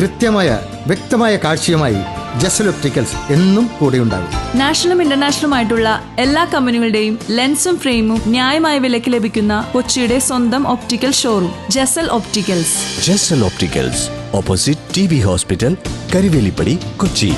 കൃത്യമായ വ്യക്തമായ കാഴ്ചയുമായി ജസൽ ഒപ്റ്റിക്കൽസ് എന്നും കൂടെയുണ്ടാകും. നാഷണലും ഇന്റർനാഷണലും ആയിട്ടുള്ള എല്ലാ കമ്പനികളുടെയും ലെൻസും ഫ്രെയിമും ന്യായമായ വിലയ്ക്ക് ലഭിക്കുന്ന കൊച്ചിയുടെ സ്വന്തം optical showroom Jasal opticals. Jasal opticals opposite T B hospital Karivelippady Kochi.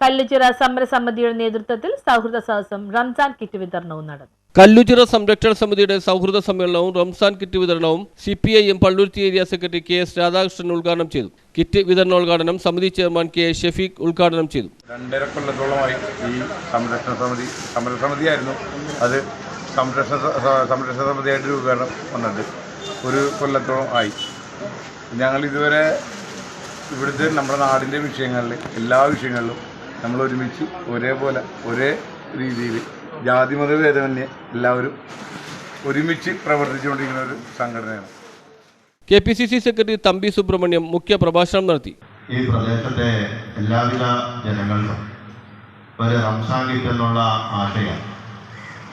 Kalluchira സമരസമിതിയുടെ നേതൃത്വത്തിൽ സൗഹൃദ സഹസം റംസാൻ കിറ്റ് വിതരണവും നടന്നു. കല്ലുചിറ സംരക്ഷണ സമിതിയുടെ സൗഹൃദ സമ്മേളനവും റംസാൻ കിറ്റ് വിതരണവും C P I M Palluruthy area secretary K S Radhakrishnan ഉദ്ഘാടനം ചെയ്തു. കിറ്റ് വിതരണോദ്ഘാടനം സമിതി ചെയർമാൻ കെ ഷെഫീഖ് ഉദ്ഘാടനം ചെയ്തു. രണ്ടര കൊല്ലത്തോളമായി ഈ സംരക്ഷണ സമിതി സമരസമിതിയായിരുന്നു അത് സംരക്ഷണ സംരക്ഷണ സമിതിയായിട്ട് രൂപീകരണം വന്നിട്ട് ഒരു കൊല്ലത്തോളം ആയി. ഞങ്ങൾ ഇതുവരെ ഇവിടുത്തെ നമ്മുടെ നാടിന്റെ വിഷയങ്ങളിൽ എല്ലാ വിഷയങ്ങളിലും നമ്മൾ ഒരുമിച്ച് ഒരേപോലെ ഒരേ രീതിയിൽ ജാതിമത ഭേദമന്യേ എല്ലാവരും ഒരുമിച്ച് പ്രവർത്തിച്ചുകൊണ്ടിരിക്കുന്ന ഒരു സംഘടനയാണ്. K P C C secretary Thampi Subramaniam മുഖ്യ പ്രഭാഷണം നടത്തി. ഈ പ്രദേശത്തെ എല്ലാവിധ ജനങ്ങൾക്കും ഒരു റംസാൻ ഗീത്ത് എന്നുള്ള ആശയം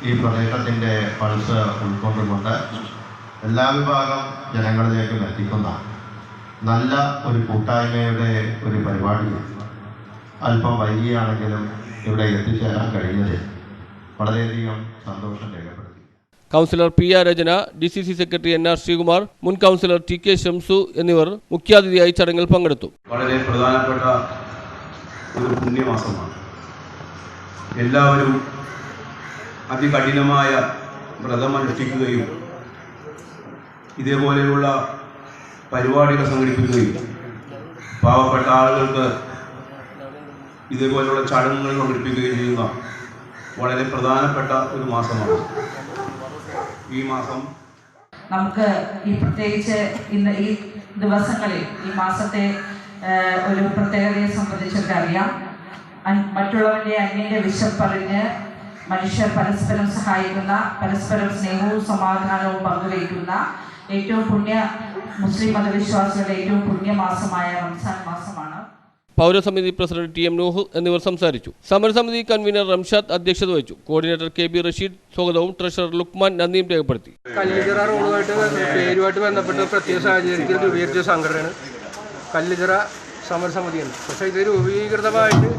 ഈ പ്രദേശത്തിന്റെ പൾസ് ഉൾക്കൊണ്ടുകൊണ്ട് എല്ലാ വിഭാഗം ജനങ്ങളിലേക്കും എത്തിക്കുന്ന നല്ല ഒരു കൂട്ടായ്മയുടെ ഒരു പരിപാടി അല്പം വൈകിയാണെങ്കിലും ഇവിടെ എത്തിച്ചേരാൻ കഴിഞ്ഞതിൽ വളരെയധികം സന്തോഷം രേഖപ്പെടുത്തി. Councillor P R Rachana D C C secretary N R Sreekumar മുൻ കൗൺസിലർ ടി കെ ഷംസു എന്നിവർ മുഖ്യാതിഥിയായി ചടങ്ങിൽ പങ്കെടുത്തു. വളരെ പ്രധാനപ്പെട്ട ഒരു പുണ്യമാസമാണ്. എല്ലാവരും അതികഠിനമായ വ്രതം അനുഷ്ഠിക്കുകയും ഇതേപോലെയുള്ള പരിപാടികൾ സംഘടിപ്പിക്കുകയും പാവപ്പെട്ട ആളുകൾക്ക് ഇതേപോലെയുള്ള ചടങ്ങുകൾ സംഘടിപ്പിക്കുകയും ചെയ്യുന്ന വളരെ പ്രധാനപ്പെട്ട ഒരു മാസമാണ്. ഈ മാസം നമുക്ക് ഈ പ്രത്യേകിച്ച് ഇന്ന് ഈ ദിവസങ്ങളിൽ ഈ മാസത്തെ ഒരു പ്രത്യേകതയെ സംബന്ധിച്ചൊക്കെ അറിയാം. അൻ- അന്യന്റെ അന്യന്റെ പറഞ്ഞ് മനുഷ്യർ പരസ്പരം സഹായിക്കുന്ന പരസ്പരം സ്നേഹവും സമാധാനവും പങ്കുവയ്ക്കുന്ന ഏറ്റവും പുണ്യ മുസ്ലിം മതവിശ്വാസികളുടെ ഏറ്റവും പുണ്യമാസമായ റംസാൻ മാസമാണ്. പൗരസമിതി പ്രസിഡന്റ് ടി എം നൂഹ് എന്നിവർ സംസാരിച്ചു. സമരസമിതി കൺവീനർ റംഷാദ് അധ്യക്ഷത വഹിച്ചു. കോർഡിനേറ്റർ കെ ബി റഷീദ് സ്വാഗതവും ട്രഷറർ ലുക്മാൻ നന്ദിയും രേഖപ്പെടുത്തി. കല്ലിജറ റോഡുമായിട്ട് പേരുമായിട്ട് ബന്ധപ്പെട്ട പ്രത്യേക സാഹചര്യത്തിൽ രൂപീകരിച്ച സംഘടനയാണ് കല്ലുചിറ സമരസമിതിയാണ്. പക്ഷേ ഇത് രൂപീകൃതമായിട്ട്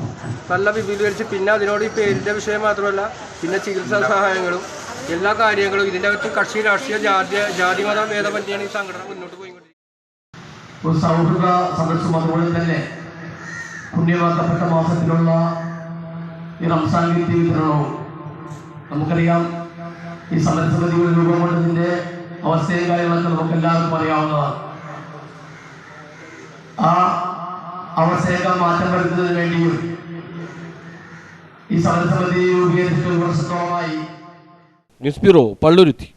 നല്ല വിപുലീകരിച്ച് പിന്നെ അതിനോട് ഈ പേരിന്റെ വിഷയം മാത്രമല്ല പിന്നെ ചികിത്സാ സഹായങ്ങളും എല്ലാ കാര്യങ്ങളും ഇതിന്റെ അകത്ത് കക്ഷി രാഷ്ട്രീയ ജാതി ജാതി മത ഭേദമന്യാണ് ഈ സംഘടന മുന്നോട്ട് പോയിക്കൊണ്ടിരിക്കുന്നത്. ഒരു സൗഹൃദ സദസ്സും അതുപോലെ തന്നെ പുണ്യമാക്കപ്പെട്ട മാസത്തിലുള്ള ഈ റംസാൻ വിദ്യ വിതരണവും. നമുക്കറിയാം ഈ സമരസമിതികൾ രൂപം കൊണ്ടതിന്റെ അവസ്ഥയും കാര്യങ്ങളൊക്കെ നമുക്ക് എല്ലാവർക്കും അറിയാവുന്നതാണ്. ആ അവസ്ഥയൊക്കെ മാറ്റം വരുത്തുന്നതിന് വേണ്ടിയും ഈ സമരസമിതി രൂപീകരിച്ചിട്ട് ഒരു വർഷത്തോളമായി ന്യൂസ് ബ്യൂറോ പള്ളുരുത്തി.